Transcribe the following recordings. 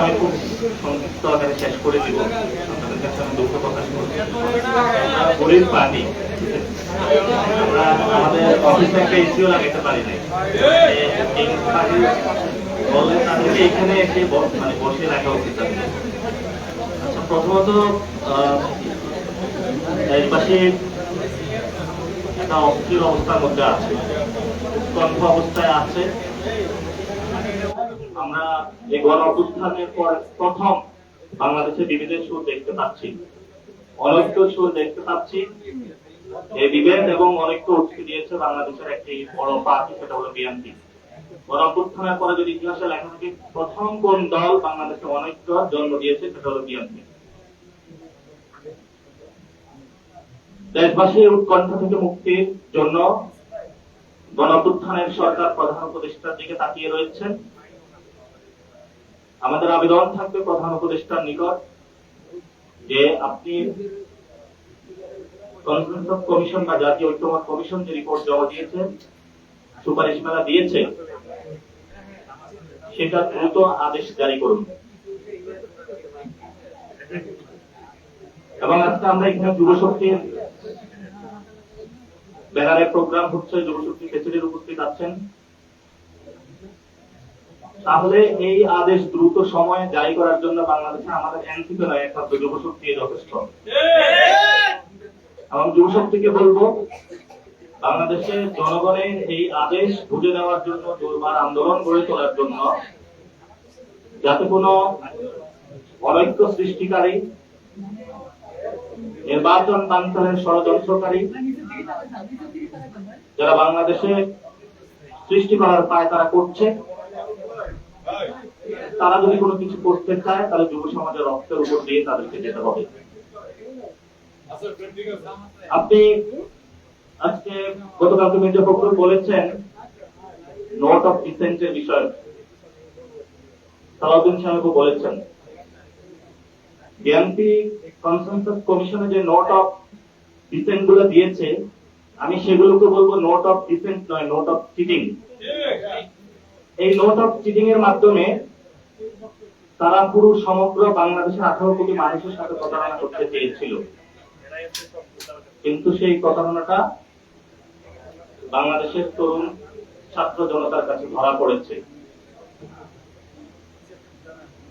আমি খুব সংক্ষিপ্ত আকারে করে দিব। আমরা আমাদের অফিসে একটা এসিও লাগাতে পারি নাই। এই তাদেরকে এখানে মানে বসে রাখা উচিত। আচ্ছা প্রথমত দেশবাসী একটা অস্থির অবস্থার মধ্যে আছে। উৎকণ্ঠ অবস্থায় আছে। আমরা এই গণ অভ্যুত্থানের পর প্রথম বাংলাদেশে বিভেদের সুর দেখতে পাচ্ছি, অনৈক্য সুর দেখতে পাচ্ছি। এই বিভেদ এবং অনৈক্য উঠকে দিয়েছে বাংলাদেশের একটি বড় পার্টি, সেটা হলো বিএনপি। গণ অভ্যুত্থানের পরে যদি ইতিহাসে লেখা থাকে, প্রথম কোন দল বাংলাদেশে অনৈক্য জন্ম দিয়েছে, সেটা হলো বিএনপি। দেশবাসীর উৎকণ্ঠ থেকে মুক্তির জন্য গণপুত্থানের সরকার প্রধান উপদেষ্টার দিকে তাকিয়ে রয়েছেন। আমাদের আবেদন থাকবে প্রধান উপদেষ্টার নিকট, যে আপনি কমিশন বা জাতীয় ঐক্যমত কমিশন যে রিপোর্ট জমা দিয়েছে সুপারিশ মেলা দিয়েছে, সেটা দ্রুত আদেশ জারি করুন। এবং আজকে আমরা এখানে যুব শক্তির ব্যানারে প্রোগ্রাম হচ্ছে, যুব শক্তি প্রেসিডেন্ট উপস্থিত আছেন। তাহলে এই আদেশ দ্রুত সময়ে জারি করার জন্য বাংলাদেশে আমাদের এনসিপি নয় একমাত্র যুব শক্তি যথেষ্ট। এবং যুব শক্তিকে বলব, বাংলাদেশে জনগণের এই আদেশ বুঝে নেওয়ার জন্য, দুর্বার আন্দোলন গড়ে তোলার জন্য যাতে কোনো অনৈক্য সৃষ্টিকারী, নির্বাচন বাঞ্ছনের ষড়যন্ত্রকারী, যারা বাংলাদেশে সৃষ্টি করার পায় তারা করছে। তারা যদি কোনো কিছু করতে চায়, তাহলে যুব সমাজের রক্তের উপর দিয়ে তাদেরকে যেতে হবে। আপনি আজকে গতকালকে মির্জা ফখরুল বলেছেন নোট অফ ডিসেন্টের বিষয়। সালাউদ্দিন সাহেবও বলেছেন বিএনপি কনসেনসাস কমিশনে যে নোট অফ ডিসেন্টগুলো দিয়েছে, আমি সেগুলোকে বলব নোট অফ ডিসেন্ট নয় নোট অফ চিটিং এই নোট অফ চিটিং এর মাধ্যমে তারা পুরো সমগ্র বাংলাদেশের আঠারো কোটি মানুষের সাথে প্রতারণা করতে চেয়েছিল। কিন্তু সেই প্রতারণাটা বাংলাদেশের তরুণ ছাত্র জনতার কাছে ধরা পড়েছে।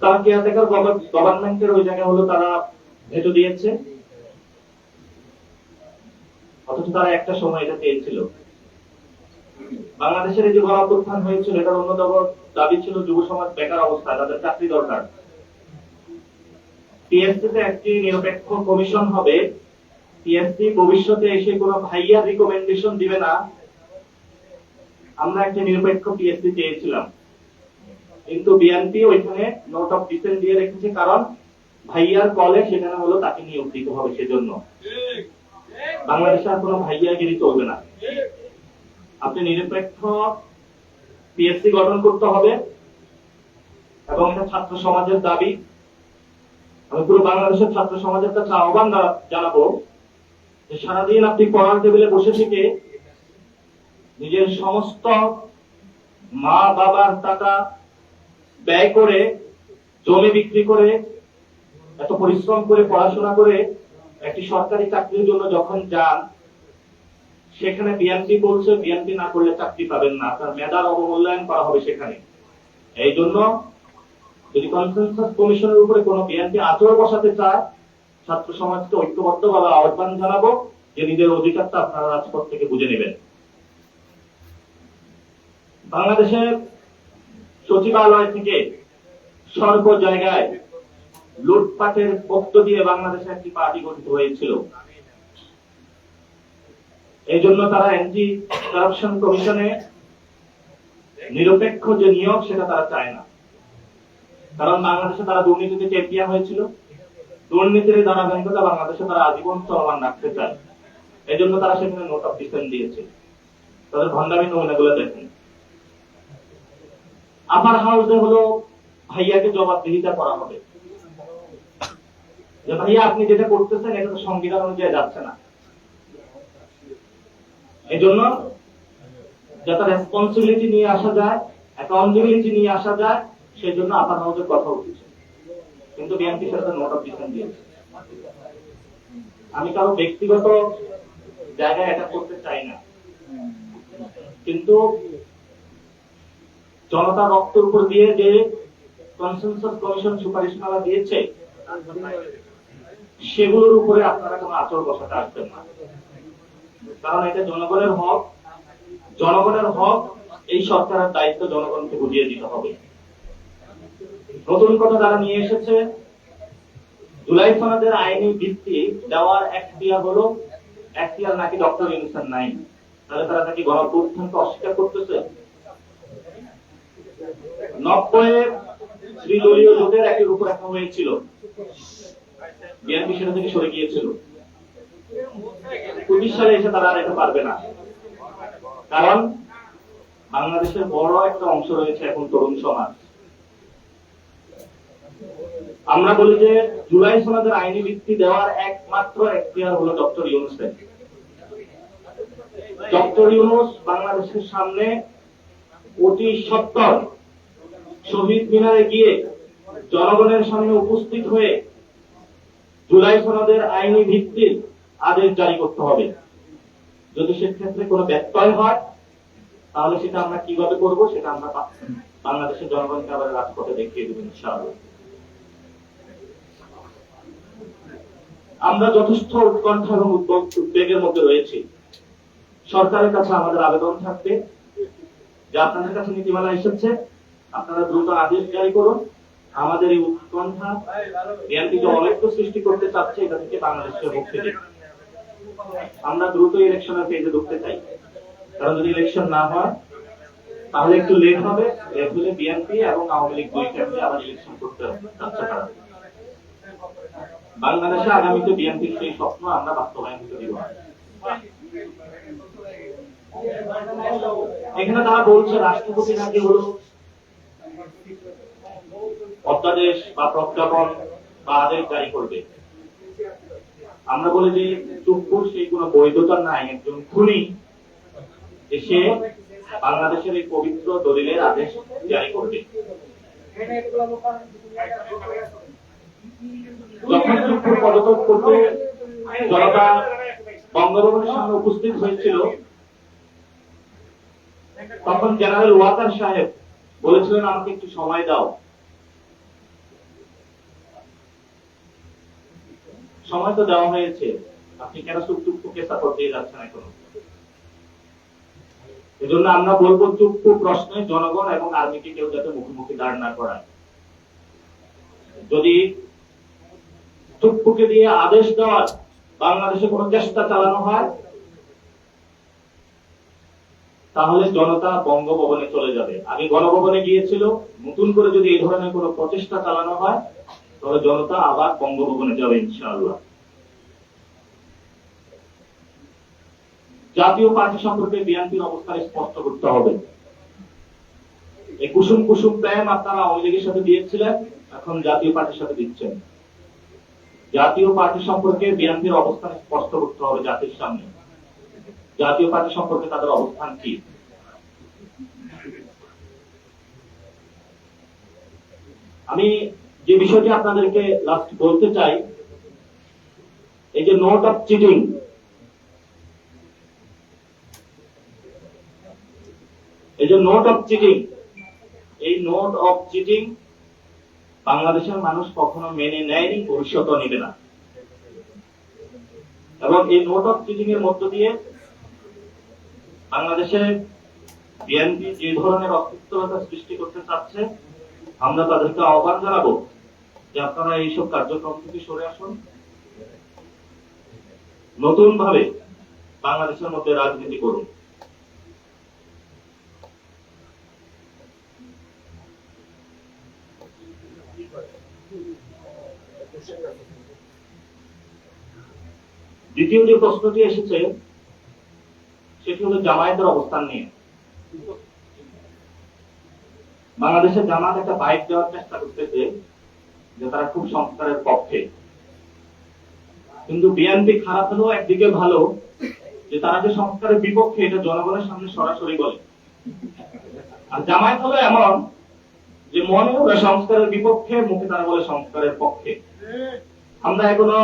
তারা কেয়ারটেকার গভর্নমেন্টের ওই জায়গায় হলো তারা ভেটো দিয়েছে। অথচ তারা একটা সময় এটা পেয়েছিল। বাংলাদেশের এই যে গণঅভ্যুত্থান হয়েছিল এটার অন্যতম দাবি ছিল যুব সমাজ বেকার অবস্থা তাদের চাকরি দরকার। পিএসসি তে একটি নিরপেক্ষ কমিশন হবে। পিএসসি ভবিষ্যতে এসে কোনো ভাইয়া রিকমেন্ডেশন দিবে না। আমরা একটি নিরপেক্ষ পিএসসি চেয়েছিলাম। কিন্তু বিএনপি ওইখানে নোট অফ ডিসেন্ট দিয়ে রেখেছে কারণ ভাইয়ার কলে সেখানে হলো তাকে নিয়োগ দিতে হবে সেজন্য। বাংলাদেশে আর কোনো ভাইয়াগিরি চলবে না। আপনি নিরপেক্ষ পিএসসি গঠন করতে হবে এবং এটা ছাত্র সমাজের দাবি। আমি পুরো বাংলাদেশের ছাত্র সমাজের কাছে আহ্বান জানাব যে সারাদিন আপনি পড়ার টেবিলে বসে থেকে নিজের সমস্ত মা বাবার টাকা ব্যয় করে, জমি বিক্রি করে, এত পরিশ্রম করে, পড়াশোনা করে একটি সরকারি চাকরির জন্য যখন যান সেখানে বিএনপি বলছে বিএনপি না করলে চাকরি পাবেন না। আপনার মেধার অবমূল্যায়ন করা হবে সেখানে। এই জন্য যদি কনসেনসাস কমিশনের উপরে কোনো বিএনপি আচরণ বসাতে চায়, ছাত্র সমাজকে ঐক্যবদ্ধভাবে আহ্বান জানাব যে নিজের অধিকারটা আপনারা রাজপথ থেকে বুঝে নেবেন। বাংলাদেশের সচিবালয় থেকে সর্ব জায়গায় লুটপাটের পক্ষ দিয়ে বাংলাদেশে একটি পার্টি গঠিত হয়েছিল। এই জন্য তারা এনজি কারাপশন কমিশনে নিরপেক্ষ যে নিয়োগ, সেটা তারা চায় না। কারণ বাংলাদেশে তারা দুর্নীতিতে চ্যাম্পিয়ন হয়েছিল। দুর্নীতির ধারাবাহিকতা বাংলাদেশে তারা আজীবন চলমান রাখতে চায়। এই জন্য তারা সেখানে নোট অফ ডিসেন্ট দিয়েছে। তাদের ভণ্ডামি নমুনাগুলো দেখেন। আপার হাউসে হলো ভাইয়াকে জবাবদিহিতা করা হবে। যে ভাইয়া আপনি যেটা করতেছেন, এটা তো সংবিধান অনুযায়ী যাচ্ছে না। এই জন্য যাতে রেসপন্সিবিলিটি নিয়ে আসা যায় অ্যাকাউন্টেবিলিটি নিয়ে আসা যায় সেই জন্য আপাতত কথা উঠেছে কিন্তু বিএনপি সেটা নোট অফ ডিসেন্ট দিয়েছে। আমি কারও ব্যক্তিগত জায়গায় এটা করতে চাই না। কিন্তু জনতা রক্তের উপর দিয়ে যে কনসেনসাস কমিশন সুপারিশমালা দিয়েছে, সেগুলোর উপরে আপনারা কোনো আচর বসাতে আসবেন না। কারণ এটা জনগণের হক। জনগণের হক, এই সরকারের দায়িত্ব জনগণকে বুঝিয়ে দিতে হবে। নতুন কথা তারা নিয়ে এসেছে, জুলাই সনদের আইনি ভিত্তি দেওয়ার এখতিয়ার হলো এখতিয়ার নাকি ডক্টর ইউনুসের নাই। তাহলে তারা নাকি গণপ্রত্যানকে অস্বীকার করতেছে? নব্বই শ্রীদলীয় জোটের একটি রূপরেখা হয়েছিল। বিএনপি সেটা থেকে সরে গিয়েছিল। পঁচিশ সালে এসে তারা আর এটা পারবে না। কারণ বাংলাদেশের বড় একটা অংশ রয়েছে এখন তরুণ সমাজ। আমরা বলি যে জুলাই সনদের আইনি ভিত্তি দেওয়ার একমাত্র এখতিয়ার হলো ডক্টর ইউনুসের ডক্টর ইউনুস বাংলাদেশের সামনে অতি সত্তর শহীদ মিনারে গিয়ে জনগণের সামনে উপস্থিত হয়ে জুলাই সনদের আইনি ভিত্তির আদেশ জারি করতে হবে। যদি সেক্ষেত্রে কোনো ব্যত্যয় হয়, তাহলে সেটা আমরা কীভাবে করব সেটা আমরা বাংলাদেশের জনগণকে আবার রাজপথে দেখিয়ে দেবো ইনশাআল্লাহ। আমরা যথেষ্ট উৎকণ্ঠা এবং উদ্বেগ- উদ্বেগের মধ্যে রয়েছি। সরকারের কাছে আমাদের আবেদন থাকবে যে আপনাদের কাছে নীতিমালা এসেছে, আপনারা দ্রুত আদেশ জারি করুন। আমাদের এই উৎকণ্ঠা যে অনৈক্য সৃষ্টি করতে চাচ্ছে, এটা থেকে বাংলাদেশকে মুক্তি দিন আমরা দ্রুত ইলেকশনের পেজে ঢুকতে চাই। কারণ যদি ইলেকশন না হয়, তাহলে একটু লেট হবে। লেট হলে বিএনপি এবং আওয়ামী লীগ দুই ক্যাম্পে আবার ইলেকশন করতে যাচ্ছে তারা বাংলাদেশে আগামীতে বিএনপির সেই স্বপ্ন আমরা বাস্তবায়ন করতে দিব। এখানে তারা বলছে, রাষ্ট্রপতি নাকি হলো অধ্যাদেশ বা প্রজ্ঞাপন বা আদেশ জারি করবে। আমরা বলি যে চুপুর সেই কোনো বৈধতা নাই। একজন খুনি এসে বাংলাদেশের এই পবিত্র দলিলের আদেশ জারি করবে। যখন করতে জনতা সামনে উপস্থিত হয়েছিল, তখন জেনারেল ওয়াকার সাহেব বলেছিলেন, আমাকে একটু সময় দাও। সময় তো দেওয়া হয়েছে। আপনি কেন চুপটুককে সাপোর্ট দিয়ে যাচ্ছেন এখন? এজন্য আমরা বলব চুপ্পু প্রশ্নে জনগণ এবং আর্মিকে কেউ যাতে মুখোমুখি দাঁড় না করায়। যদি চুপ্পুকে দিয়ে আদেশ দেওয়ার বাংলাদেশে কোনো চেষ্টা চালানো হয়, তাহলে জনতা বঙ্গভবনে চলে যাবে। আগে গণভবনে গিয়েছিল, নতুন করে যদি এই ধরনের কোনো প্রচেষ্টা চালানো হয় তাহলে জনতা আবার বঙ্গভবনে যাবে ইনশাআল্লাহ। জাতীয় পার্টি সম্পর্কে বিএনপির অবস্থান স্পষ্ট করতে হবে। এই কুসুম কুসুম প্রেম আপনারা আওয়ামী লীগের সাথে দিয়েছিলেন, এখন জাতীয় পার্টির সাথে দিচ্ছেন। জাতীয় পার্টি সম্পর্কে বিএনপির অবস্থান স্পষ্ট করতে হবে জাতির সামনে। জাতীয় পার্টি সম্পর্কে তাদের অবস্থান কি? আমি যে বিষয়টি আপনাদেরকে লাস্ট বলতে চাই, এই যে নোট অফ চিটিং এই যে নোট অফ চিটিং এই নোট অফ চিটিং বাংলাদেশের মানুষ কখনো মেনে নেয়নি, ভবিষ্যতেও নেবে না। এবং এই নোট অফ চিটিং এর মধ্য দিয়ে বাংলাদেশে বিএনপি যে ধরনের অস্তিত্বতা সৃষ্টি করতে চাচ্ছে আমরা তাদেরকে আহ্বান জানাব যে আপনারা এইসব কার্যক্রম থেকে সরে আসুন। নতুন ভাবে বাংলাদেশের মধ্যে রাজনীতি করুন। দ্বিতীয় যে প্রশ্নটি এসেছে, সেটি হলো জামায়াতের অবস্থান নিয়ে। বাংলাদেশের জামাত একটা বাইক দেওয়ার চেষ্টা করতেছে যে তারা খুব সংস্কারের পক্ষে। কিন্তু বিএনপি খারাপ হলেও একদিকে ভালো, যে তারা যে সংস্কারের বিপক্ষে এটা জনগণের সামনে সরাসরি বলে। আর জামায়াত হলো এমন যে মনে ওরা সংস্কারের বিপক্ষে, মুখে তারা বলে সংস্কারের পক্ষে। আমরা এখনও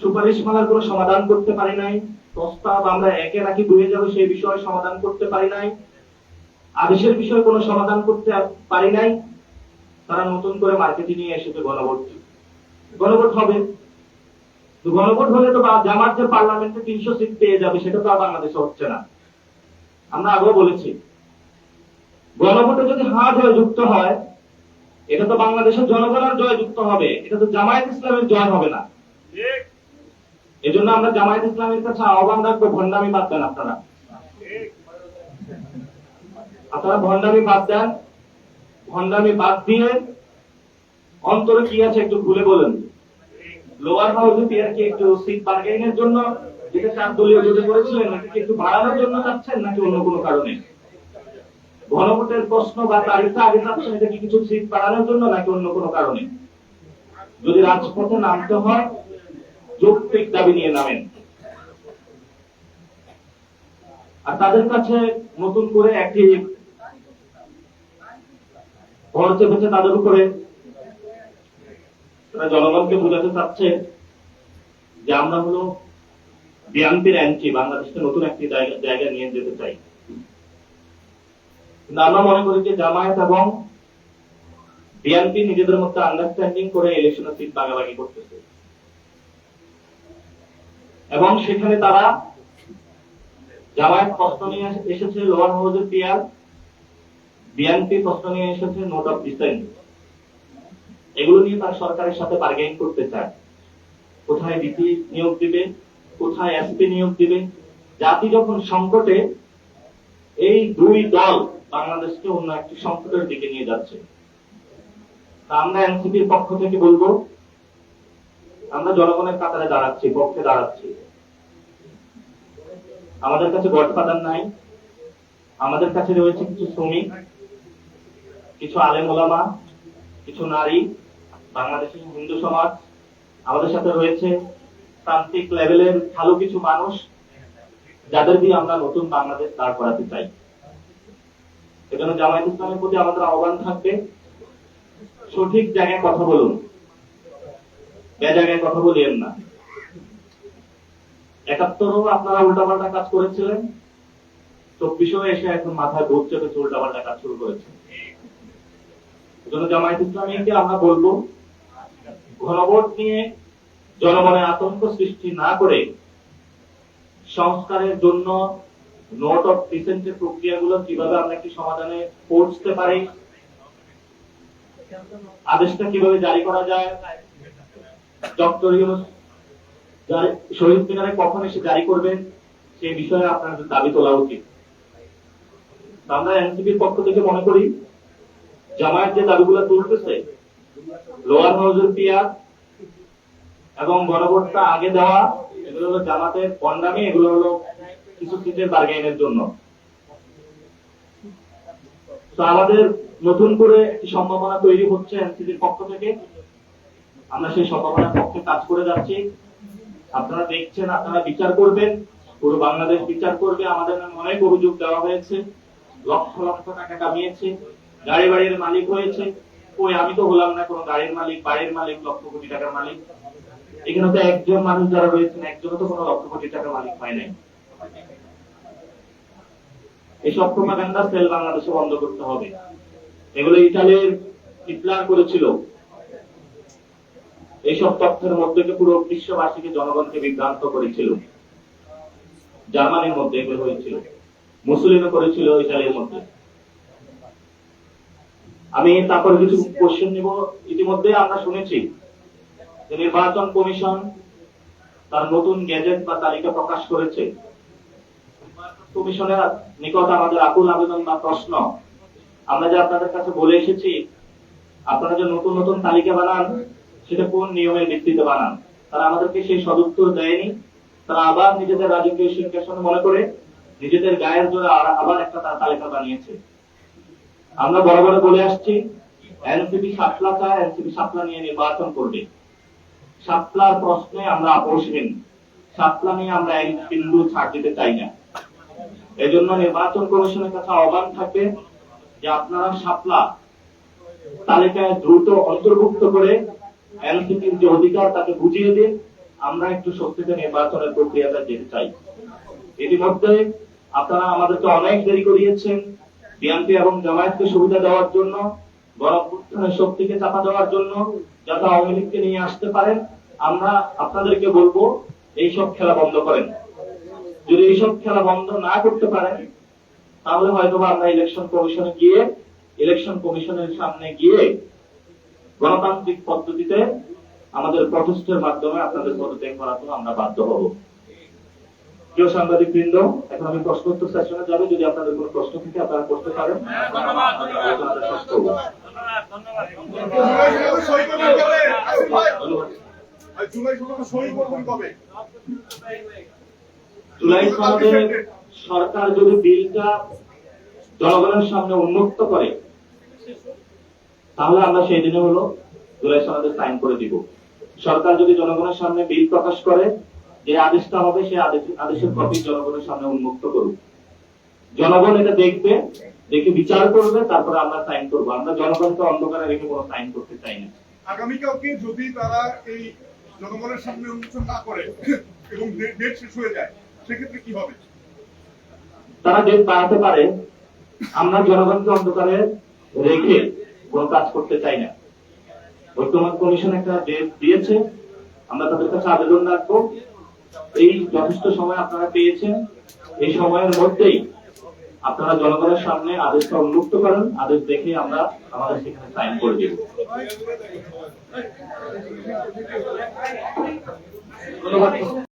সুপারিশ মালার কোনো সমাধান করতে পারি নাই, প্রস্তাব আমরা একে নাকি দুয়ে যাব সেই বিষয়ে সমাধান করতে পারি নাই। আদেশের বিষয়ে কোনো সমাধান করতে পারি নাই। তারা নতুন করে মার্কেটিং নিয়ে এসেছে গণভোট গণভোট হবে। তো গণভোট হলে তো জামাত যে পার্লামেন্টে তিনশো সিট পেয়ে যাবে সেটা তো আর বাংলাদেশে হচ্ছে না। আমরা আগেও বলেছি গণভোটে যদি হা জয় যুক্ত হয় এটা তো বাংলাদেশের জনগণের জয় যুক্ত হবে। এটা তো জামায়াত ইসলামের জয় হবে না। এজন্য আমরা জামায়াত ইসলামের কাছে আহ্বান রাখব ভণ্ডামি বাদ দেন আপনারা। আপনারা ভণ্ডামি বাদ দেন। ভণ্ডামি বাদ দিয়ে অন্তরে কি আছে একটু খুলে বলেন। লোয়ার হাউসে পিয়ার কি একটু সিট বার্গেনিংয়ের জন্য যেটা চার দলীয় জোটে করেছিলেন নাকি একটু বাড়ানোর জন্য চাচ্ছেন নাকি অন্য কোনো কারণে? গণভোটের প্রশ্ন বা তারিখটা আগে চাচ্ছেন, এটা কি কিছু সিট বাড়ানোর জন্য নাকি অন্য কোনো কারণে? যদি রাজপথে নামতে হয়, যৌক্তিক দাবি নিয়ে নামেন। আর তাদের কাছে নতুন করে একটি ভর চেপেছে তাদের উপরে। তারা জনগণকে বোঝাতে চাচ্ছে যে আমরা হলো বিএনপির অ্যান্টি বাংলাদেশকে নতুন একটি জায়গা নিয়ে যেতে চাই। কিন্তু আমরা মনে করি যে জামায়াত এবং বিএনপি নিজেদের মধ্যে আন্ডারস্ট্যান্ডিং করে ইলেকশনে সিট ভাগাভাগি করতেছে। এবং সেখানে তারা জামায়াত প্রশ্ন নিয়ে এসেছে, লোয়ার হাউসের পিয়ার। বিএনপি প্রশ্ন নিয়ে এসেছে নোট অফ ডিসেন্ট এগুলো নিয়ে তারা সরকারের সাথে বার্গেন করতে চায়। কোথায় ডিপি নিয়োগ দিবে, কোথায় এসপি নিয়োগ দিবে? জাতি যখন সংকটে, এই দুই দল বাংলাদেশকে অন্য একটি সংকটের দিকে নিয়ে যাচ্ছে। আমরা এনসিপির পক্ষ থেকে বলব, আমরা জনগণের কাতারে দাঁড়াচ্ছি, পক্ষে দাঁড়াচ্ছি। আমাদের কাছে গডফাদার নাই, আমাদের কাছে রয়েছে কিছু শ্রমিক। কিছু আলেম ওলামা, কিছু নারী, বাংলাদেশের হিন্দু সমাজ, আমাদের সাথে রয়েছে প্রান্তিক লেভেলের ভালো কিছু মানুষ, যাদের দিয়ে আমরা নতুন বাংলাদেশ দাঁড় করাতে চাই। এজন্য জামায়াত ইসলামের প্রতি আমাদের আহ্বান থাকবে, সঠিক জায়গায় কথা বলুন বে জায়গায় কথা বলিয়েন না। একাত্তরও আপনারা উল্টাপাল্টা কাজ করেছিলেন, চব্বিশেও এসে এখন মাথায় ভোট চেপেছে উল্টাপাল্টা কাজ শুরু করেছে। এজন্য জামায়াত ইসলামীকে আমরা বলব, ঘনভোট নিয়ে জনগণের আতঙ্ক সৃষ্টি না করে সংস্কারের জন্য নোট অফ ডিসেন্টের প্রক্রিয়াগুলো কীভাবে আমরা একটি সমাধানে পৌঁছতে পারি, আদেশটা কীভাবে জারি করা যায়, ডক্টর শহীদ মিনারে কখন এসে জারি করবেন, সেই বিষয়ে আপনাদের দাবি তোলা উচিত। আমরা এনসিপির পক্ষ থেকে মনে করি জামায়াত যে দাবিগুলো তুলতেছে, লোয়ার হাউসের পিয়ার এবং গণভোটটা আগে দেওয়া, এগুলো হলো জামাতের বন্ডামি এগুলো হলো কিছু সিটের বার্গেনের জন্য। আমাদের নতুন করে একটি সম্ভাবনা তৈরি হচ্ছে এনসিপির পক্ষ থেকে। আমরা সেই সম্ভাবনার পক্ষে কাজ করে যাচ্ছি। আপনারা দেখছেন, আপনারা বিচার করবেন। পুরো বাংলাদেশ বিচার করবে। আমাদের নামে অনেক অভিযোগ দেওয়া হয়েছে। লক্ষ লক্ষ টাকা কামিয়েছে। গাড়ি বাড়ির মালিক হয়েছে। ওই আমি তো হলাম না কোনো গাড়ির মালিক, বাড়ির মালিক লক্ষ কোটি টাকার মালিক। এখানে তো একজন মানুষ যারা রয়েছেন, একজনও তো কোনো লক্ষ কোটি টাকার মালিক হয় নাই। এইসব প্রোপাগান্ডা সেল বাংলাদেশে বন্ধ করতে হবে। এগুলো ইটালির হিটলার করেছিল। এইসব তথ্যের মধ্যে পুরো বিশ্ববাসীকে, জনগণকে বিভ্রান্ত করেছিল। জার্মানির মধ্যে এগুলো হয়েছিল। মুসলিমও করেছিল ইটালির মধ্যে। আমি তারপরে কিছু কোশ্চেন নিব। ইতিমধ্যে আমরা শুনেছি যে নির্বাচন কমিশন তার নতুন গ্যাজেট বা তালিকা প্রকাশ করেছে। কমিশনের নিকট আমাদের আকুল আবেদন বা প্রশ্ন। আমরা যে আপনাদের কাছে বলে এসেছি, আপনারা যে নতুন নতুন তালিকা বানান, সেটা কোন নিয়মের ভিত্তিতে বানান? তারা আমাদেরকে সেই সদুত্তর দেয়নি। তারা আবার নিজেদের রাজকীয় সিংহাসন মনে করে নিজেদের গায়ের জোরে আবার একটা তালিকা বানিয়েছে। আমরা বড় বলে আসছি, এনসিপি সাপলা চায়, এনসিপি সাপলা নিয়ে নির্বাচন করবে। সাপলার প্রশ্নে আমরা আপোষহীন। সাপলা নিয়ে আমরা এক বিন্দু ছাড় দিতে চাই না। এজন্য নির্বাচন কমিশনের কাছে আহ্বান থাকবে যে আপনারা সাপলা তালিকায় দ্রুত অন্তর্ভুক্ত করে এনসিপির যে অধিকার তাকে বুঝিয়ে দিন। আমরা একটু শক্তিতে নির্বাচনের প্রক্রিয়াটা যেতে চাই। ইতিমধ্যে আপনারা আমাদেরকে অনেক দেরি করিয়েছেন। বিএনপি এবং জামায়াতকে সুবিধা দেওয়ার জন্য গণঅভ্যুত্থানের শক্তিকে চাপা দেওয়ার জন্য যাতে আওয়ামী লীগকে নিয়ে আসতে পারেন আমরা আপনাদেরকে বলব, এইসব খেলা বন্ধ করেন। যদি এইসব খেলা বন্ধ না করতে পারেন, তাহলে হয়তো আমরা ইলেকশন কমিশনে গিয়ে ইলেকশন কমিশনের সামনে গিয়ে গণতান্ত্রিক পদ্ধতিতে আমাদের প্রচেষ্টার মাধ্যমে আপনাদের পদত্যাগ করাতে আমরা বাধ্য হব। প্রিয় সাংবাদিক বৃন্দ এখন আমি প্রশ্নোত্তর সেশনে যাব। যদি আপনাদের কোনো প্রশ্ন থাকে আপনারা করতে পারেন আর জুলাই সনদে সরকার যদি বিলটা জনগণের সামনে উন্মুক্ত করে তাহলে আমরা সেই দিনে হলো জুলাই সনদে সাইন করে দিব। সরকার যদি জনগণের সামনে বিল প্রকাশ করে যে আদেশটা হবে সেই আদেশ আদেশের কপি জনগণের সামনে উন্মুক্ত করুক জনগণ এটা দেখবে দেখে বিচার করবে তারপরে আমরা সাইন করব। আমরা জনগণকে অন্ধকারে রেখে কোনো সাইন করতে চাই না। আগামীকালকে যদি তারা এই জনগণের সামনে উন্মোচন না করে এবং ডেট শেষ হয়ে যায় সেক্ষেত্রে কি হবে? তারা ডেট বাড়াতে পারে। আমরা জনগণকে অন্ধকারে রেখে কোনো কাজ করতে চাই না। ঐক্যমত কমিশন একটা ডেট দিয়েছে। আমরা তাদের কাছে আবেদন রাখব। এই যথেষ্ট সময় আপনারা পেয়েছেন। এই সময়ের মধ্যেই আপনারা জনগণের সামনে আদেশটা উন্মুক্ত করেন। আদেশ দেখে আমরা আমাদের সেখানে সাইন করে দেব। ধন্যবাদ।